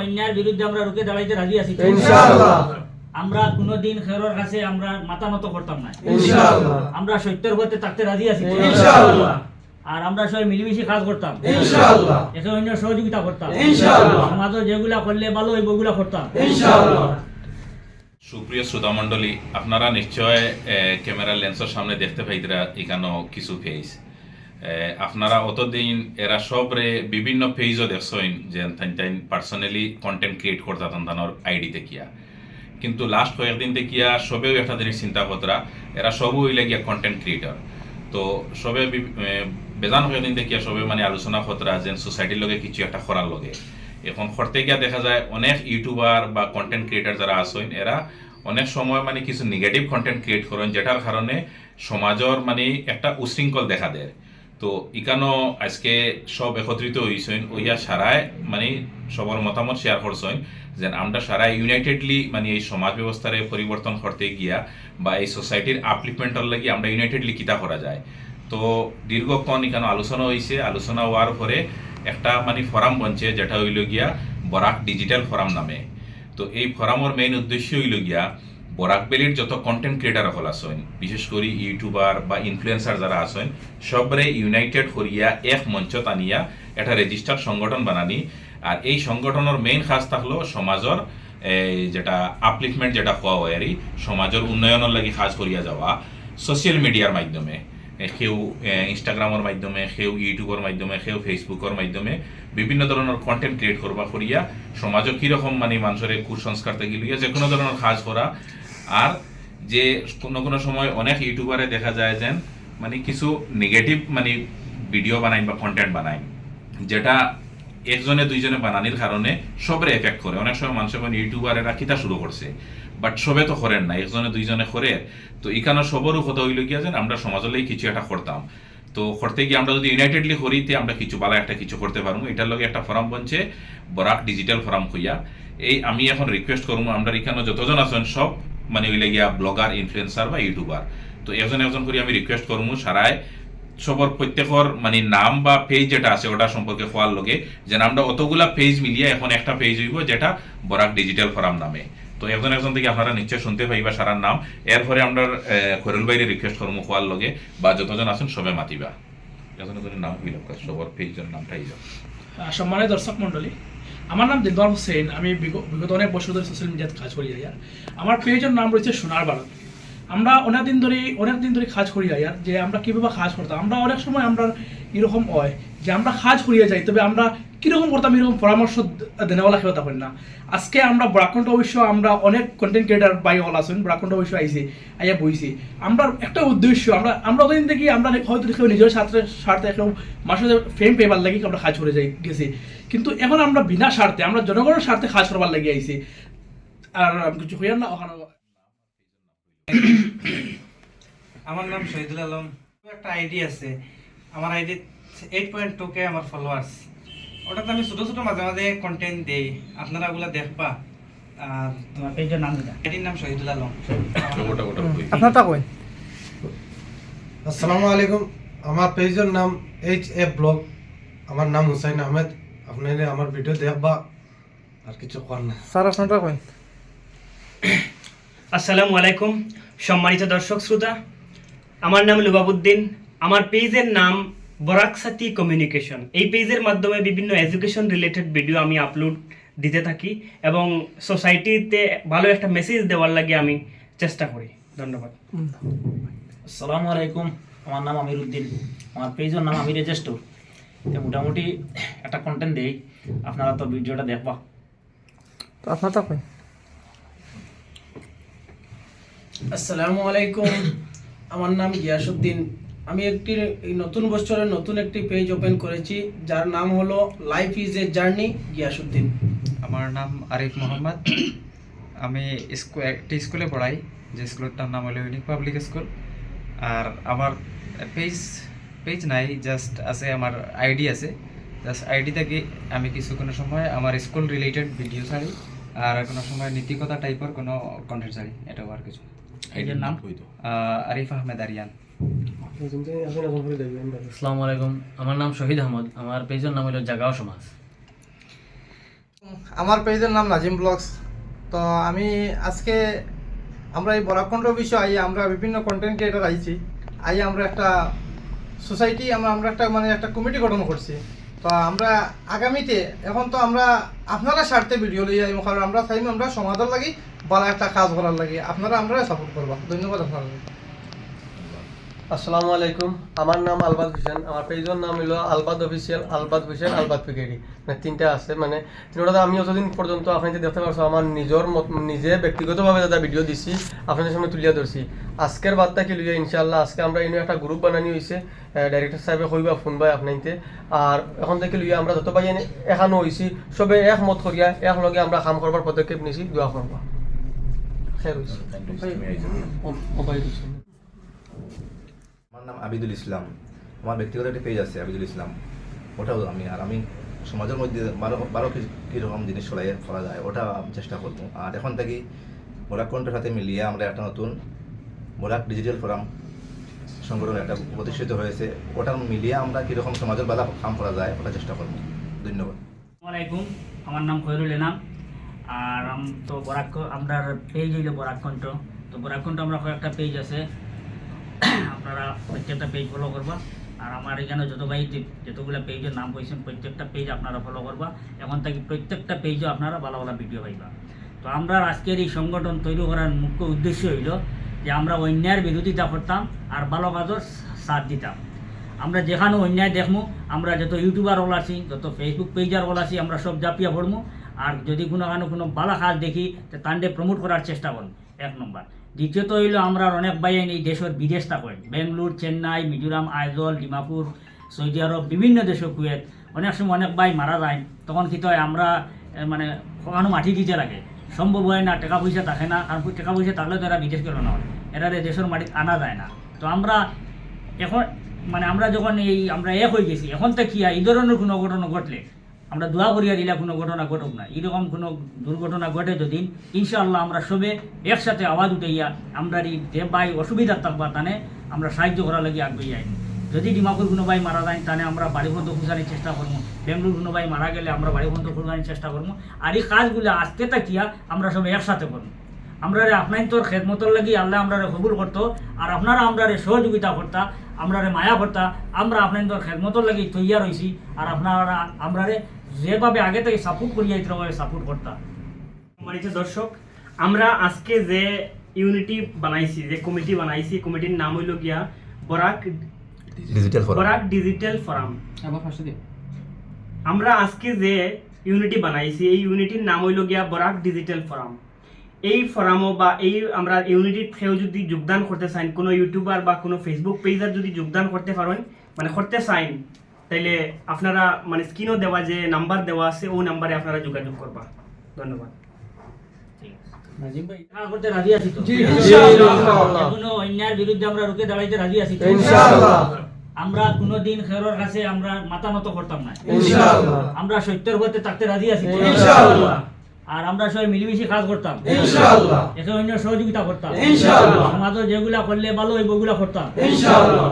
অন্যায়ের বিরুদ্ধে আমরা রুখে দাঁড়াইতে রাজি আছি ইনশাআল্লাহ। আমরা কোনোদিন খেরোর কাছে আমরা মাথা নত করতাম না ইনশাআল্লাহ। আমরা সত্যের পথে থাকতে রাজি আছি ইনশাআল্লাহ। আর আমরা সবাই মিলেমিশে কাজ করতাম ইনশাআল্লাহ। একে অন্য সহযোগিতা করতাম ইনশাআল্লাহ। যেগুলা করলে ভালো হইব ওগুলা করতাম ইনশাআল্লাহ। সুপ্রিয় শ্রোতামণ্ডলী আপনারা নিশ্চয় ক্যামেরা লেন্সের সামনে দেখতে পাইতরা এখানে কিছু ফেজ আপনারা অতদিন এরা সবরে বিভিন্ন পেজও দেখছেন যে তাইন পার্সোনালি কন্টেন্ট ক্রিয়েট করতা তান্তানোর আইডি দেখিয়া কিন্তু লাস্ট কয়েকদিন দেখিয়া সবেও একটা জিনিস চিন্তা করতরা, এরা সবও হইলে গিয়া কন্টেন্ট ক্রিয়েটর তো সবে বেজান কয়েকদিন দেখিয়া সবে মানে আলোচনা করতরা যে সোসাইটির লগে কিছু একটা করার লগে। এখন করতে গিয়া দেখা যায় অনেক ইউটিউবার বা কন্টেন্ট ক্রিয়েটার যারা আছেন এরা অনেক সময় মানে কিছু নেগেটিভ কন্টেন্ট ক্রিয়েট করেন, যেটার কারণে সমাজের মানে একটা উশৃঙ্খল দেখা দেয়। তো ইকানো আজকে সব একত্রিত হয়েছেন ওইয়া সারায় মানে সবার মতামত শেয়ার করছেন যে আমরা সারা ইউনাইটেডলি মানে এই সমাজ ব্যবস্থারে পরিবর্তন করতে গিয়া বা এই সোসাইটির আপলিপমেন্টর লাগি আমরা ইউনাইটেডলি কিতা করা যায়। তো দীর্ঘক্ষণ এখানে আলোচনা হয়েছে আলোচনা হওয়ার পরে একটা মানে ফরাম বনছে, যেটা হইল গিয়া বরাক ডিজিটাল ফরাম নামে। তো এই ফরামের মেইন উদ্দেশ্য হইল গিয়া বরাক বেলির যত কন্টেন্ট ক্রিয়েটার হল আছেন বিশেষ করে ইউটিউবার বা ইনফ্লুয়েন্সার যারা আছেন সবরে ইউনাইটেড করিয়া এক মঞ্চ আনিয়া একটা রেজিস্টার্ড সংগঠন বানানি। আর এই সংগঠনের মেইন কাজ থাকল সমাজের যেটা আপলিফমেন্ট যেটা হওয়া হয় আর সমাজের উন্নয়নের লাগি কাজ করিয়া যাওয়া সোশ্যাল মিডিয়ার মাধ্যমে। কেউ ইনস্টাগ্রামের মাধ্যমে কেউ ইউটিউবের মাধ্যমে কেউ ফেসবুকের মাধ্যমে বিভিন্ন ধরনের কন্টেন্ট ক্রিয়েট করবা করিয়া সমাজও কীরকম মানে মানুষের কুসংস্কার থেকে লইয়া যে কোনো ধরনের কাজ করা আর যে কোনো কোনো সময় অনেক ইউটিউবারে দেখা যায় যে মানে কিছু নেগেটিভ মানে ভিডিও বানাই বা কন্টেন্ট বানাই যেটা একজনে দুইজনে বানানির কারণে সবরে এফেক্ট করে। অনেক সময় মানুষ এখন ইউটিউবারেরা কিতা শুরু করছে বাট সবে তো করেন না একজনে দুইজনে করে। তো এখানে সবরও কথা হইল গিয়া যে আমরা সমাজলেই কিছু একটা করতাম। তো করতে গিয়ে আমরা যদি ইউনাইটেডলি করিতে আমরা কিছু বালা একটা কিছু করতে পারব। এটার লগে একটা ফরাম বনছে, বরাক ডিজিটাল ফরাম কইয়া। এই আমি এখন রিকোয়েস্ট করব, আমরা এখানে যতজন আছেন সব মানে ওইলে গিয়া ব্লগার ইনফ্লুয়েন্সার বা ইউটিউবার তো একজন এজন করে আমি রিকোয়েস্ট করব সারায় সবর প্রত্যেকর মানে নাম বা পেজ যেটা আছে ওটা সম্পর্কে হওয়ার লগে যে নামটা অতগুলা পেজ মিলিয়ে এখন একটা পেজ হইব যেটা বরাক ডিজিটাল ফরাম নামে। তো একজন একজন থেকে আপনারা নিশ্চয় শুনতে পাইবা সারার নাম। এরপরে আমরা খরুল বাইরে রিকোয়েস্ট করব হওয়ার লগে বা যতজন আছেন সবে মাতিবা। একজনের নাম হইল সবর পেজের নামটা হইল আহ, সম্মানিত দর্শক মণ্ডলী আমার নাম দিলদার হোসেন, আমি বিগ- বিগত অনেক বছর ধরে সোশ্যাল মিডিয়াতে কাজ করি আয়ার আমার পেজের নাম রয়েছে সোনার ভারত আমরা অনেক দিন ধরে অনেক দিন ধরে কাজ করি আয়ার যে আমরা কীভাবে কাজ করতাম, আমরা অনেক সময় আমরা এরকম হয় যে আমরা কাজ করিয়া যাই, তবে আমরা কীরকম করতাম, এরকম পরামর্শ দেনেওয়ালা কেউ তখন না। আজকে আমরা ব্রাকন্ড অবশ্য আমরা অনেক কন্টেন্ট ক্রিয়েটার বাই হল আছেন ব্রাকন্ড অবশ্য আইসি আইয়া বইছি। আমরা একটা উদ্দেশ্য, আমরা আমরা অতদিন দেখি, আমরা হয়তো কেউ নিজের স্বার্থে স্বার্থে কেউ মানুষের ফেম পেবার লাগি, আমরা কাজ করে যাই, গেছি। কিন্তু এখন আমরা বিনা স্বার্থে, আমরা জনগণের স্বার্থে কাজ করবার লাগি আইছি। আর কিছু হইয়ার না, ওখানে আমার নাম শহীদুল আলম। একটা আইডি আছে, আমার ID eight point two K আমার ফলোয়ার্স ওটাতে আমি ছোট ছোট মাঝে মাঝে কন্টেন্ট দিই। আপনারা ওগুলা দেখবা। আর তোমার পেজের নাম কিটা আইডির নাম শহীদুল আলম ওটা ওটা। আপনারটা কই? আসসালামু আলাইকুম। আমার পেজের নাম এইচ এ ব্লগ আমার নাম হুসাইন আহমেদ। আপনারা আমার ভিডিও দেখবা। আর কিছু কর না। স্যার আপনারটা কই? আসসালামু আলাইকুম সম্মানিত দর্শক শ্রোতা। আমার নাম লুবাবুদ্দিন আমার পেজের নাম বরাকসাতি কমিউনিকেশন এই পেজের মাধ্যমে বিভিন্ন এডুকেশন রিলেটেড ভিডিও আমি আপলোড দিতে থাকি এবং সোসাইটিতে ভালো একটা মেসেজ দেওয়ার লাগে আমি চেষ্টা করি। ধন্যবাদ। আসসালামু আলাইকুম। আমার নাম আমির উদ্দিন আমার পেজের নাম আমির রেজেস্টর মোটামুটি একটা কন্টেন্ট দেই। আপনারা তো ভিডিওটা দেখবা। তো আপনারটা কই? আসসালামু আলাইকুম। আমার নাম গিয়াসুদ্দিন আমি একটি এই নতুন বছরের নতুন একটি পেজ ওপেন করেছি যার নাম হলো life is a journey Giasuddin আমার নাম আরিফ মোহাম্মদ। আমি স্কুল একটি স্কুলে পড়াই যে স্কুলটার নাম হলো ইউনিক পাবলিক স্কুল আর আমার পেজ পেজ নাই জাস্ট আছে আমার আইডি আছে। জাস্ট আইডি থেকে আমি কিছু কোনো সময় আমার স্কুল রিলেটেড ভিডিও ছাড়ি আর কোনো সময় নীতিকথা টাইপের কোনো কন্টেন্ট ছাড়ি এটাও আর কিছু। পেজের নাম কই তো। আরিফ আহমেদ আরিয়ান। আসসালামু আলাইকুম। আমার নাম শহীদ আহমদ। আমার পেজের নাম হলো জাগাও সমাজ। আমার পেজের নাম নাজিম ব্লগস। তো আমি আজকে আমরা এই বরাকণ্ড বিষয়ে আমরা বিভিন্ন কন্টেন্ট ক্রিয়েটার আইছি। আই আমরা একটা সোসাইটি আমরা আমরা একটা মানে একটা কমিটি গঠন করছি। তো আমরা আগামীতে এখন তো আমরা আপনারা স্বার্থে ভিডিও লই যাই কারণ আমরা চাইম আমরা সমাজের লাগি ভালো একটা কাজ করার লাগে। আপনারা আমরা সাপোর্ট করবা। ধন্যবাদ আপনারা আসসালামু আলাইকুম। আমার নাম আলবাদ হোসেন। আমার পেজের নাম হলো আলবাদ অফিসিয়াল আলবাদ হোসেন আলবাদ পিকেরি মানে তিনটা আছে মানে তিনটা আমি অতদিন পর্যন্ত আপনাদের দেখতে পারছ আমার নিজের মত নিজে ব্যক্তিগতভাবে দাদা ভিডিও দিছি আপনাদের সামনে তুলিয়া ধরছি। আজকের বার্তা কি লইয়া ইনশাল্লাহ আজকে আমরা এনে একটা গ্রুপ বানানি হয়েছে ডাইরেক্টর সাহেবে কইবা ফোন বাই আপনাইতে। আর এখন থেকে লইয়া আমরা যত পাই এখানো হয়েছি সবে একমত করিয়া একলগে আমরা কাম করবার পদক্ষেপ নিছি দোয়া করবা। খের হয়েছে মোবাইল আমার নাম আবিদুল ইসলাম। আমার ব্যক্তিগত একটা পেজ আছে, আবিদুল ইসলাম। ওটাও আমি, আর আমি সমাজের মধ্যে বারো বারো কীরকম জিনিস চলাই করা যায়, ওটা আমি চেষ্টা করব। আর এখন থেকে মোরাক কণ্ঠের সাথে মিলিয়ে আমরা একটা নতুন মোরাক ডিজিটাল ফোরাম সংগঠন একটা প্রতিষ্ঠিত হয়েছে। ওটা মিলিয়ে আমরা কীরকম সমাজের বাধা কাম করা যায়, ওটা চেষ্টা করব। ধন্যবাদ। আমার নাম খয়রুল এনাম। আর আম তো বরাক আমরা পেজ হইল বরাকণ্ঠ তো বরাকণ্ঠ আমরা কয়েকটা পেজ আছে। আপনারা প্রত্যেকটা পেজ ফলো করবা। আর আমার এখানে যত ভাই যতগুলো পেজের নাম কইছেন প্রত্যেকটা পেজ আপনারা ফলো করবা। এখন থেকে প্রত্যেকটা পেজও আপনারা ভালো ভালো ভিডিও পাইবা। তো আমরা আজকের এই সংগঠন তৈরি করার মুখ্য উদ্দেশ্য হইল যে আমরা অন্যায়ের বিরোধিতা করতাম আর ভালো কাজের সাথ দিতাম। আমরা যেখানে অন্যায় দেখব আমরা যত ইউটিউবার ওল আছি, যত ফেসবুক পেজার ওল আছি, আমরা সব জাপিয়া পড়ব আর যদি কোনো কোনো ভালো কাজ দেখি তান্ডে প্রমোট করার চেষ্টা করব এক নম্বর। দ্বিতীয়ত হইল আমরা অনেক বাইন এই দেশের বিদেশ থাকেন। বেঙ্গলোর, চেন্নাই, মিজোরাম, আইজল, ডিমাপুর, সৌদি আরব, বিভিন্ন দেশে কুয়েত। অনেক সময় অনেক বাই মারা যায়, তখন কি হয় আমরা মানে কখনো মাটি দিতে লাগে। সম্ভব হয় না টাকা পয়সা থাকে না, আর টাকা পয়সা থাকলে তো এরা বিদেশ গেল না। এরা দেশের মাটি আনা যায় না। তো আমরা এখন মানে আমরা যখন এই, আমরা এক হয়ে গেছি, এখন তো কি এই ধরনের কোনো ঘটনা ঘটলে আমরা দোয়া করিয়া দিলে কোনো ঘটনা ঘটুক না। এরকম কোনো দুর্ঘটনা ঘটে যদি, ইনশাআল্লাহ আমরা সবে একসাথে আওয়াজ উঠাইয়া আমরা এই যে ভাই অসুবিধার থাকবা তানে আমরা সাহায্য করার লাগি আগে যাই যদি ডিমাপুর কোনো ভাই মারা যায় তাহলে আমরা বাড়ি বন্ধ খুঁজানোর চেষ্টা করব বেঙ্গলোর কোনো ভাই মারা গেলে আমরা বাড়ি বন্ধ খুঁজানোর চেষ্টা করব আর এই কাজগুলো আজকে তাকিয়া আমরা সব একসাথে করব আমরা রে আপনার তোর খেদমতর লাগি আল্লাহ আমরা কবুল করতো, আর আপনারা আমরা রে সহযোগিতা করতা আমরা রে মায়া করতা, আমরা আপনার তোর খেদমতর লাগি তৈয়া রয়েছি আর আপনারা আমরা রে যেভাবে আগে থেকে সাপোর্ট করিয়া এইভাবে সাপোর্ট করতা। সম্মানিত দর্শক আমরা আজকে যে ইউনিটি বানাইছি যে কমিটি বানাইছি কমিটির নাম হইল গিয়া Barak digital forum Barak digital forum আমরা আজকে যে ইউনিটি বানাইছি এই ইউনিটির নাম হইল গিয়া বরাক ডিজিটাল ফোরাম এই ফোরামও বা এই আমরা ইউনিটির থেকেও যদি যোগদান করতে চান কোনো ইউটিউবার বা কোনো ফেসবুক পেজার যদি যোগদান করতে পারেন মানে করতে চান তাইলে আপনারা মানে স্ক্রিনও দেওয়া যে নাম্বার দেওয়া আছে ওই নাম্বারে আপনারা যোগাযোগ করবা। ধন্যবাদ। দেখা করতে রাজি আছি তো। ইনশাআল্লাহ। কোনো অন্যায়ের বিরুদ্ধে আমরা রুখে দাঁড়াইতে রাজি আছি আমরা কোনোদিন খেরোর কাছে আমরা মাথা নত করতাম না। আমরা সত্যের পথে থাকতে রাজি আছি আর আমরা সবাই মিলেমিশে কাজ করতাম। ইনশাআল্লাহ। একে অন্য সহযোগিতা করতাম। যেগুলা করলে ভালো ওই বগুলা করতাম। ইনশাআল্লাহ।